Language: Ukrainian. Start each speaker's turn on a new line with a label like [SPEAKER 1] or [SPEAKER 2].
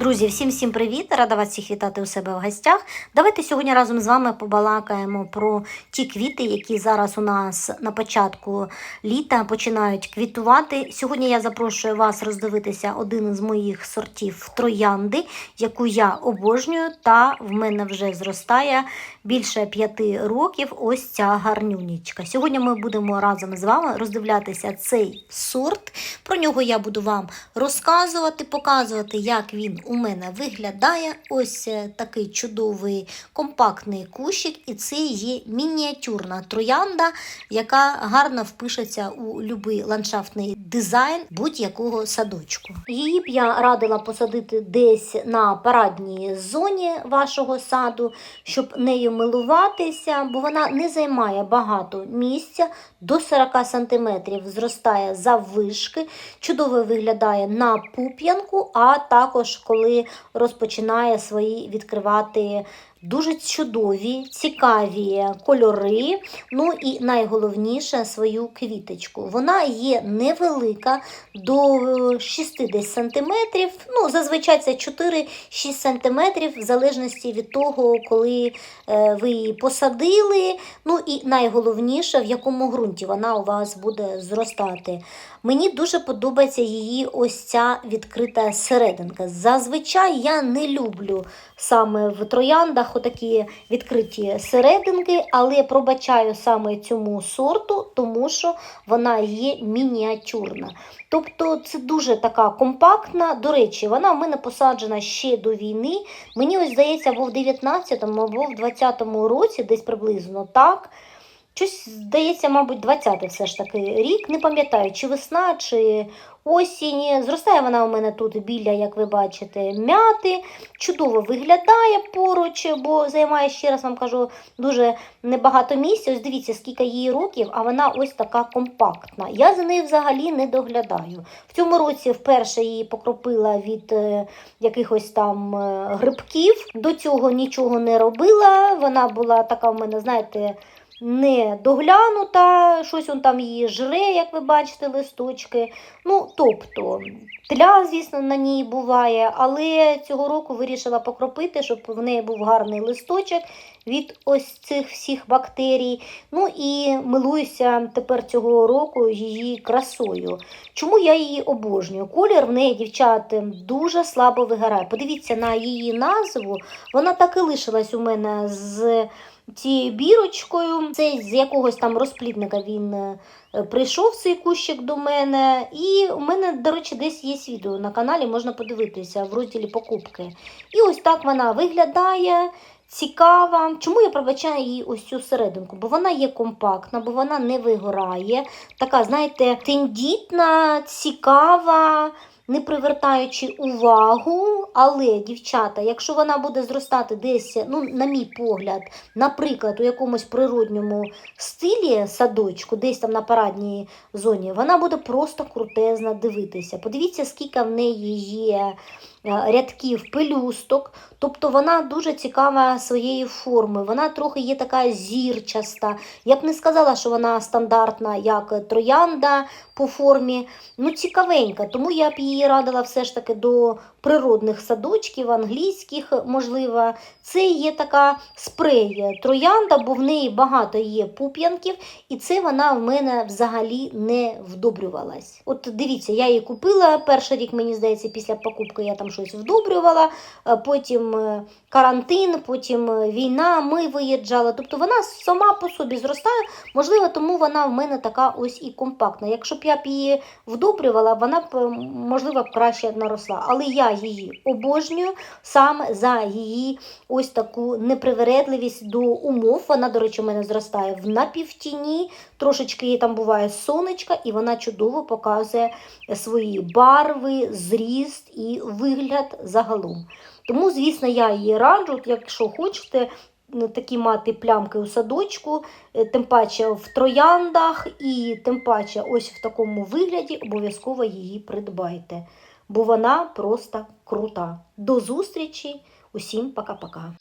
[SPEAKER 1] Друзі, всім всім привіт! Рада вас всіх вітати у себе в гостях. Давайте сьогодні разом з вами побалакаємо про ті квіти, які зараз у нас на початку літа починають квітувати. Сьогодні я запрошую вас роздивитися один із моїх сортів троянди, яку я обожнюю, та в мене вже зростає більше п'яти років. Ось ця гарнюнічка. Сьогодні ми будемо разом з вами роздивлятися цей сорт. Про нього я буду вам розказувати, показувати, як він у мене виглядає. Ось е, такий чудовий компактний кущик, і це є мініатюрна троянда, яка гарно впишеться у будь-який ландшафтний дизайн будь-якого садочку. Її б я радила посадити десь на парадній зоні вашого саду, щоб нею милуватися, бо вона не займає багато місця, до 40 см зростає заввишки, чудово виглядає на пуп'янку, а також коли розпочинає свої відкривати дуже чудові, цікаві кольори. Ну і найголовніше свою квіточку. Вона є невелика до 60 см. Ну, зазвичай це 4-6 см, в залежності від того, коли е, ви її посадили. Ну і найголовніше, в якому ґрунті вона у вас буде зростати. Мені дуже подобається її ось ця відкрита серединка. Зазвичай я не люблю саме в трояндах отакі відкриті серединки, але пробачаю саме цьому сорту, тому що вона є мініатюрна. Тобто це дуже така компактна. До речі, вона в мене посаджена ще до війни. Мені ось здається, або в 19-му, або в 20-му році, десь приблизно так. Щось, здається, мабуть, 20-й все ж таки рік. Не пам'ятаю, чи весна, чи осінь. Зростає вона у мене тут біля, як ви бачите, мяти. Чудово виглядає поруч, бо займає, ще раз вам кажу, дуже небагато місця. Ось дивіться, скільки їй років, а вона ось така компактна. Я за нею взагалі не доглядаю. В цьому році вперше її покропила від е, якихось там е, грибків. До цього нічого не робила. Вона була така в мене, знаєте, не доглянута, щось он там її жре, як ви бачите, листочки. Ну, тобто, тля, звісно, на ній буває, але цього року вирішила покропити, щоб в неї був гарний листочок від ось цих всіх бактерій. Ну і милуюся тепер цього року її красою. Чому я її обожнюю? Колір в неї, дівчат, дуже слабо вигорає. Подивіться на її назву, вона так і лишилась у мене з цією бірочкою. Це з якогось там розплідника він е, прийшов цей кущик до мене. І у мене, до речі, десь є відео на каналі, можна подивитися в розділі покупки. І ось так вона виглядає. Цікава. Чому я пробачаю її ось цю серединку? Бо вона є компактна, бо вона не вигорає. Така, знаєте, тендітна, цікава не привертаючи увагу, але, дівчата, якщо вона буде зростати десь, ну, на мій погляд, наприклад, у якомусь природньому стилі садочку, десь там на парадній зоні, вона буде просто крутезна дивитися. Подивіться, скільки в неї є. Е, рядків пелюсток, тобто вона дуже цікава своєї форми, вона трохи є така зірчаста. Я б не сказала, що вона стандартна, як троянда по формі. Ну, цікавенька, тому я б її радила все ж таки до природних садочків, англійських, можливо. Це є така спрей троянда, бо в неї багато є пуп'янків, і це вона в мене взагалі не вдобрювалась. От дивіться, я її купила перший рік, мені здається, після покупки я там щось вдобрювала, потім е, карантин, потім е, війна, ми виїжджали. Тобто вона сама по собі зростає, можливо, тому вона в мене така ось і компактна. Якщо б я б її вдобрювала, вона б, можливо, краще наросла. Але я її обожнюю саме за її ось таку непривередливість до умов. Вона, до речі, у мене зростає в напівтіні, трошечки її там буває сонечка, і вона чудово показує свої барви, зріст і вигляд загалом. Тому, звісно, я її раджу, якщо хочете. Такі мати плямки у садочку, е, тим паче в трояндах, і тим паче ось в такому вигляді обов'язково її придбайте бо вона просто крута. До зустрічі! Усім пока-пока!